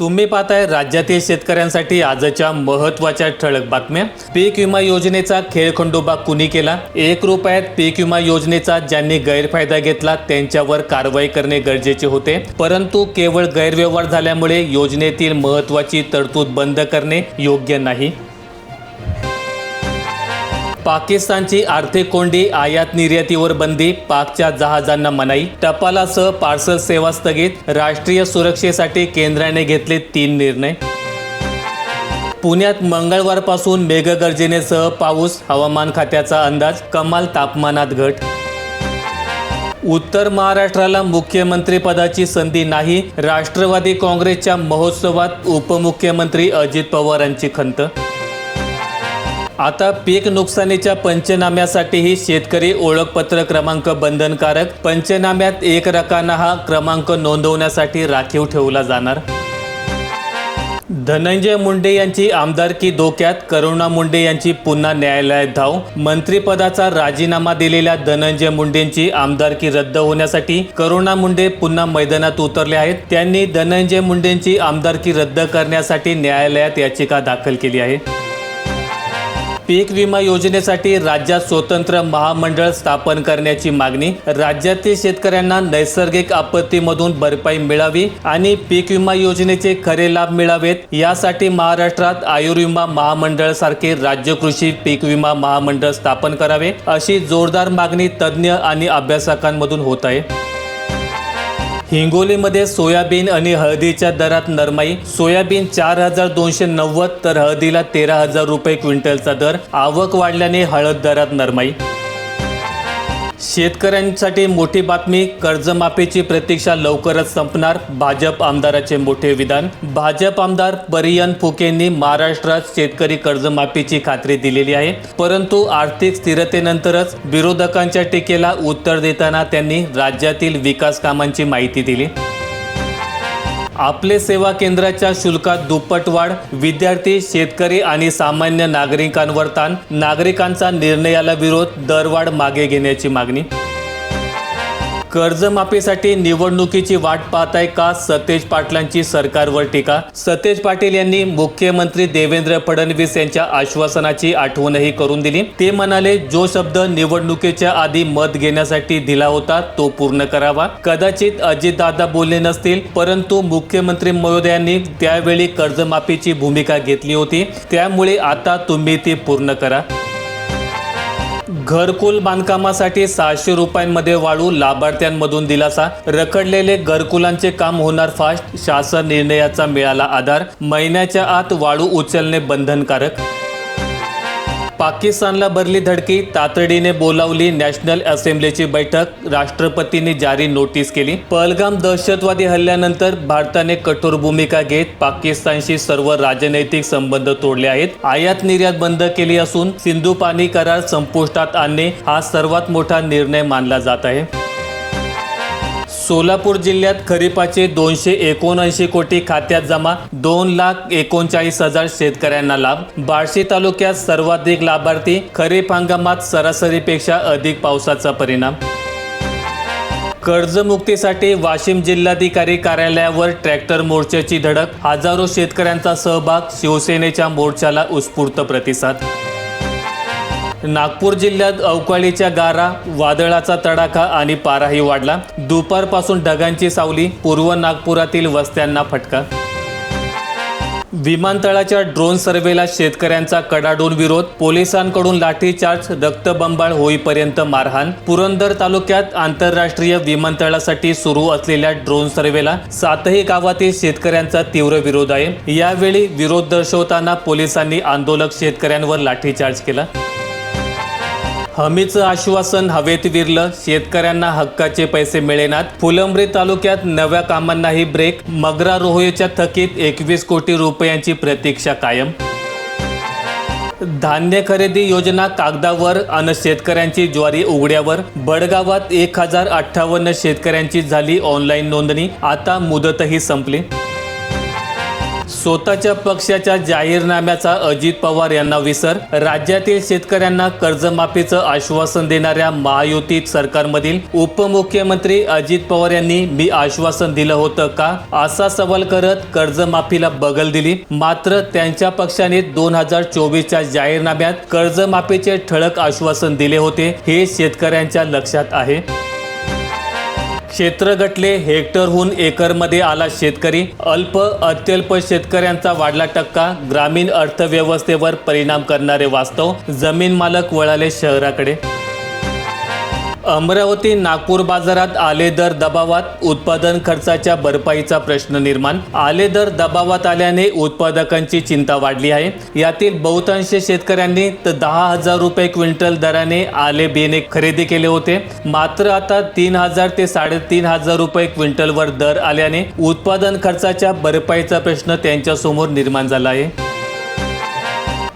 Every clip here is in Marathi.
तुम्ही पाहताय राज्यातील शेतकऱ्यांसाठी आजच्या महत्त्वाच्या ठळक बातम्या. पीक विमा योजनेचा खेळखंडोबा कुणी केला? एक रुपयात पीक विमा योजनेचा ज्यांनी गैरफायदा घेतला त्यांच्यावर कारवाई करणे गरजेचे होते. परंतु केवळ गैरव्यवहार झाल्यामुळे योजनेतील महत्त्वाची तरतूद बंद करणे योग्य नाही. पाकिस्तानची आर्थिक कोंडी आयात निर्यातीवर बंदी पाकच्या जहाजांना मनाई टपालासह पार्सल सेवा स्थगित राष्ट्रीय सुरक्षेसाठी केंद्राने घेतले तीन निर्णय. पुण्यात मंगळवारपासून मेघगर्जनेसह पाऊस हवामान खात्याचा अंदाज कमाल तापमानात घट. उत्तर महाराष्ट्राला मुख्यमंत्रीपदाची संधी नाही राष्ट्रवादी काँग्रेसच्या महोत्सवात उपमुख्यमंत्री अजित पवारांची खंत. आता पीक नुकसानीच्या पंचनाम्यासाठीही शेतकरी ओळखपत्र क्रमांक बंधनकारक. पंचनाम्यात एक रकाना हा क्रमांक नोंदवण्यासाठी राखीव ठेवला जाणार. धनंजय मुंडे यांची आमदारकी धोक्यात. करुणा मुंडे यांची पुन्हा न्यायालयात धाव. मंत्रिपदाचा राजीनामा दिलेल्या धनंजय मुंडेंची आमदारकी रद्द होण्यासाठी करुणा मुंडे पुन्हा मैदानात उतरले आहेत. त्यांनी धनंजय मुंडेंची आमदारकी रद्द करण्यासाठी न्यायालयात याचिका दाखल केली आहे. पीक विमा योजनेसाठी राज्यात स्वतंत्र महामंडळ स्थापन करण्याची मागणी राज्यातील शेतकऱ्यांना नैसर्गिक आपत्तीमधून भरपाई मिळावी आणि पीक विमा योजनेचे खरे लाभ मिळावेत यासाठी महाराष्ट्रात आयुर्विमा महामंडळ सारखे राज्य कृषी पीक विमा महामंडळ स्थापन करावे अशी जोरदार मागणी तज्ज्ञ आणि अभ्यासकांमधून होत आहे. हिंगोलीमध्ये सोयाबीन आणि हळदीच्या दरात नरमाई. सोयाबीन चार हजार दोनशे नव्वद तर हळदीला तेरा हजार रुपये क्विंटलचा दर. आवक वाढल्याने हळद दरात नरमाई. शेतकऱ्यांसाठी मोठी बातमी कर्जमाफीची प्रतीक्षा लवकरच संपणार भाजप आमदाराचे मोठे विधान. भाजप आमदार परियन फुकेंनी महाराष्ट्रात शेतकरी कर्जमाफीची खात्री दिलेली आहे. परंतु आर्थिक स्थिरतेनंतरच विरोधकांच्या टीकेला उत्तर देताना त्यांनी राज्यातील विकास कामांची माहिती दिली. आपले सेवा केंद्राच्या शुल्कात दुप्पट वाढ विद्यार्थी शेतकरी आणि सामान्य नागरिकांवर ताण. नागरिकांचा निर्णयाला विरोध दरवाढ मागे घेण्याची मागणी. कर्जमाफीसाठी निवडणुकीची वाट पाहताय का? सतेज पाटलांची सरकारवर टीका? सतेज पाटील यांनी मुख्यमंत्री देवेंद्र फडणवीस यांच्या आश्वासनाची आठवणही करून दिली. ते म्हणाले जो शब्द निवडणुकीच्या आधी मत घेण्यासाठी दिला होता तो पूर्ण करावा. कदाचित अजितदादा बोलले नसतील परंतु मुख्यमंत्री महोदयांनी त्यावेळी कर्जमाफीची भूमिका घेतली होती. त्यामुळे आता तुम्ही ती पूर्ण करा. घरकुल बांधकामासाठी सहाशे रुपयांमध्ये वाढू लाभार्थ्यांमधून दिलासा. रखडलेले घरकुलांचे काम होणार फास्ट शासन निर्णयाचा मिळाला आधार. महिन्याच्या आत वाळू उचलणे बंधनकारक पाकिस्तानला भरली धडकी तातडीने बोलावली नॅशनल असेंब्लीची बैठक राष्ट्रपतींनी जारी नोटीस केली. पहलगाम दहशतवादी हल्ल्यानंतर भारताने कठोर भूमिका घेत पाकिस्तानशी सर्व राजनैतिक संबंध तोडले आहेत. आयात निर्यात बंद केली असून सिंधू पाणी करार संपुष्टात आणणे हा सर्वात मोठा निर्णय मानला जात आहे. सोलापूर जिल्ह्यात खरीपाचे दोनशे एकोणऐंशी कोटी खात्यात जमा दोन लाख एकोणचाळीस हजार शेतकऱ्यांना लाभ. बार्शी तालुक्यात सर्वाधिक लाभार्थी खरीप हंगामात सरासरीपेक्षा अधिक पावसाचा परिणाम. कर्जमुक्तीसाठी वाशिम जिल्हाधिकारी कार्यालयावर ट्रॅक्टर मोर्चाची धडक. हजारो शेतकऱ्यांचा सहभाग शिवसेनेच्या मोर्चाला उत्स्फूर्त प्रतिसाद. नागपूर जिल्ह्यात अवकाळीच्या गारा वादळाचा तडाखा आणि पाराही वाढला. दुपारपासून ढगांची सावली पूर्व नागपुरातील वस्त्यांना फटका. विमानतळाच्या ड्रोन सर्वेला शेतकऱ्यांचा कडाडून विरोध पोलिसांकडून लाठीचार्ज रक्तबंबाळ होईपर्यंत मारहाण. पुरंदर तालुक्यात आंतरराष्ट्रीय विमानतळासाठी सुरू असलेल्या ड्रोन सर्वेला सातही गावातील शेतकऱ्यांचा तीव्र विरोध आहे. यावेळी विरोध दर्शवताना पोलिसांनी आंदोलक शेतकऱ्यांवर लाठीचार्ज केला. हमीचं आश्वासन हवेत विरलं शेतकऱ्यांना हक्काचे पैसे मिळेनात. फुलंब्री तालुक्यात नव्या कामांनाही ब्रेक मगरा रोहयेच्या थकीत एकवीस कोटी रुपयांची प्रतीक्षा कायम. धान्य खरेदी योजना कागदावर अन शेतकऱ्यांची ज्वारी उघड्यावर. बडगावात एक हजार अठ्ठावन्न शेतकऱ्यांची झाली ऑनलाईन नोंदणी. आता मुदतही संपली. स्वतःच्या पक्षाच्या जाहीरनाम्याचा अजित पवार यांना विसर राज्यातील शेतकऱ्यांना कर्जमाफीचं आश्वासन देणाऱ्या महायुती सरकारमधील उपमुख्यमंत्री अजित पवार यांनी मी आश्वासन दिलं होतं का? असा सवाल करत कर्जमाफीला बगल दिली. मात्र त्यांच्या पक्षाने दोन हजार चोवीसच्या जाहीरनाम्यात कर्जमाफीचे ठळक आश्वासन दिले होते. हे शेतकऱ्यांच्या लक्षात आहे. क्षेत्र गटले हेक्टरहून एकरमध्ये आला शेतकरी. अल्प अत्यल्प शेतकऱ्यांचा वाढला टक्का ग्रामीण अर्थव्यवस्थेवर परिणाम करणारे वास्तव जमीन मालक वळाले शहराकडे. अमरावती नागपूर बाजारात आले दर दबावात उत्पादन खर्चाच्या भरपाईचा प्रश्न निर्माण. आले दर दबावात आल्याने उत्पादकांची चिंता वाढली आहे. यातील बहुतांश शेतकऱ्यांनी तर दहा हजार रुपये क्विंटल दराने आले बियाणे खरेदी केले होते. मात्र आता तीन हजार ते साडेतीन हजार रुपये क्विंटलवर दर आल्याने उत्पादन खर्चाच्या भरपाईचा प्रश्न त्यांच्यासमोर निर्माण झाला आहे.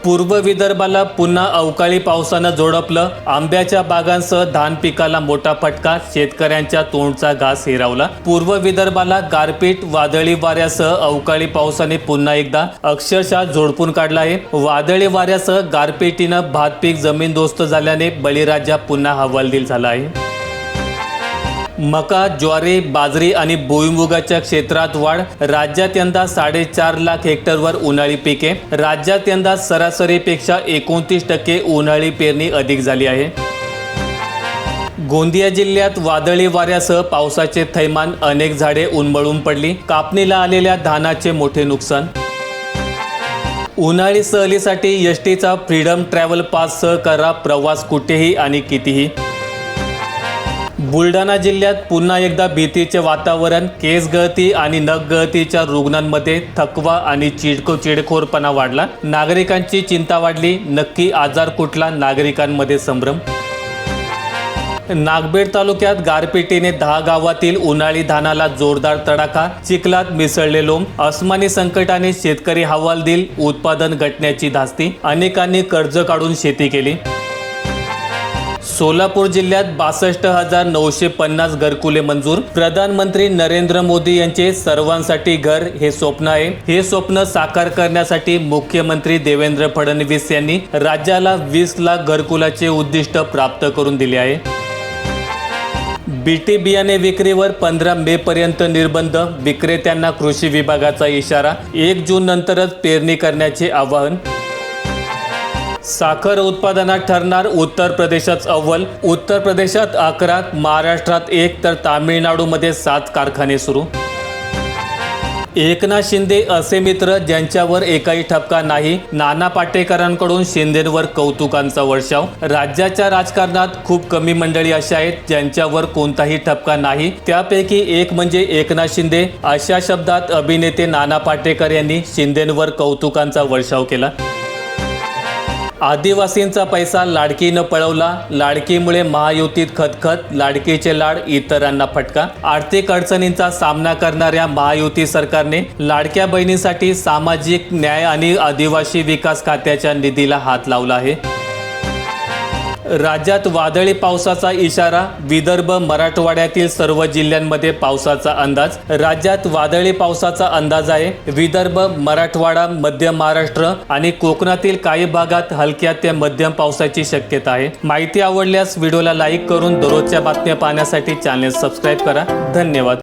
पूर्व विदर्भाला पुन्हा अवकाळी पावसानं जोडपलं आंब्याच्या बागांसह धान पिकाला मोठा फटका. शेतकऱ्यांच्या तोंडचा घास हिरावला. पूर्व विदर्भाला गारपीट वादळी वाऱ्यासह अवकाळी पावसाने पुन्हा एकदा अक्षरशः झोडपून काढला आहे. वादळी वाऱ्यासह गारपिटीनं भात पीक जमीनदोस्त झाल्याने बळीराजा पुन्हा हवालदिल झाला आहे. मका ज्वारी बाजरी आणि भुईमुगाच्या क्षेत्रात वाढ. राज्यात यंदा साडेचार लाख हेक्टरवर उन्हाळी पिके. राज्यात यंदा सरासरीपेक्षा एकोणतीस टक्के उन्हाळी पेरणी अधिक झाली आहे. गोंदिया जिल्ह्यात वादळी वाऱ्यासह पावसाचे थैमान अनेक झाडे उन्मळून पडली. कापणीला आलेल्या धानाचे मोठे नुकसान. उन्हाळी सहलीसाठी यष्टीचा टीचा फ्रीडम ट्रॅव्हल पाससह करा प्रवास कुठेही आणि कितीही. बुलढाणा जिल्ह्यात पुन्हा एकदा भीतीचे वातावरण केस गळती आणि नख गळतीच्या रुग्णांमध्ये थकवा आणि चिडको चिडखोरपणा वाढला. नागरिकांची चिंता वाढली. नक्की आजार कुठला? नागरिकांमध्ये संभ्रम. नागबेड तालुक्यात गारपिटीने दहा गावातील उन्हाळी धानाला जोरदार तडाखा चिखलात मिसळले लोम. अस्मानी संकटाने शेतकरी हवालदिल उत्पादन घटण्याची धास्ती. अनेकांनी कर्ज काढून शेती केली. सोलापूर जिल्ह्यात बासष्ट हजार नऊशे पन्नास घरकुले मंजूर. प्रधानमंत्री नरेंद्र मोदी यांचे सर्वांसाठी घर हे स्वप्न आहे. हे स्वप्न साकार करण्यासाठी मुख्यमंत्री देवेंद्र फडणवीस यांनी राज्याला वीस लाख घरकुलाचे उद्दिष्ट प्राप्त करून दिले आहे. बीटी बियाणे विक्रीवर पंधरा मे पर्यंत निर्बंध. विक्रेत्यांना कृषी विभागाचा इशारा. एक जून नंतरच पेरणी करण्याचे आवाहन. साखर उत्पादनात ठरणार उत्तर प्रदेशात अव्वल. उत्तर प्रदेशात अकरा महाराष्ट्रात एक तर तामिळनाडूमध्ये सात कारखाने सुरू. एकनाथ शिंदे असे मित्र ज्यांच्यावर एकाही ठपका नाही. नाना पाटेकरांकडून शिंदेवर कौतुकांचा वर्षाव. राज्याच्या राजकारणात खूप कमी मंडळी अशा आहेत ज्यांच्यावर कोणताही ठपका नाही. त्यापैकी एक म्हणजे एकनाथ शिंदे. अशा शब्दात अभिनेते नाना पाटेकर यांनी शिंदेवर कौतुकांचा वर्षाव केला. आदिवासींचा पैसा लाडकीनं पळवला. लाडकीमुळे महायुतीत खतखत लाडकीचे लाड इतरांना फटका. आर्थिक अडचणींचा सामना करणाऱ्या महायुती सरकारने लाडक्या बहिणीसाठी सामाजिक न्याय आणि आदिवासी विकास खात्याच्या निधीला हात लावला आहे. राज्यात वादळी पावसाचा इशारा विदर्भ मराठवाड्यातील सर्व जिल्ह्यांमध्ये पावसाचा अंदाज. राज्यात वादळी पावसाचा अंदाज आहे विदर्भ मराठवाडा मध्य महाराष्ट्र आणि कोकणातील काही भागात हलक्या ते मध्यम पावसाची शक्यता आहे. माहिती आवडल्यास व्हिडिओला लाईक करून दररोजच्या बातम्या पाहण्यासाठी चॅनेल सबस्क्राईब करा. धन्यवाद.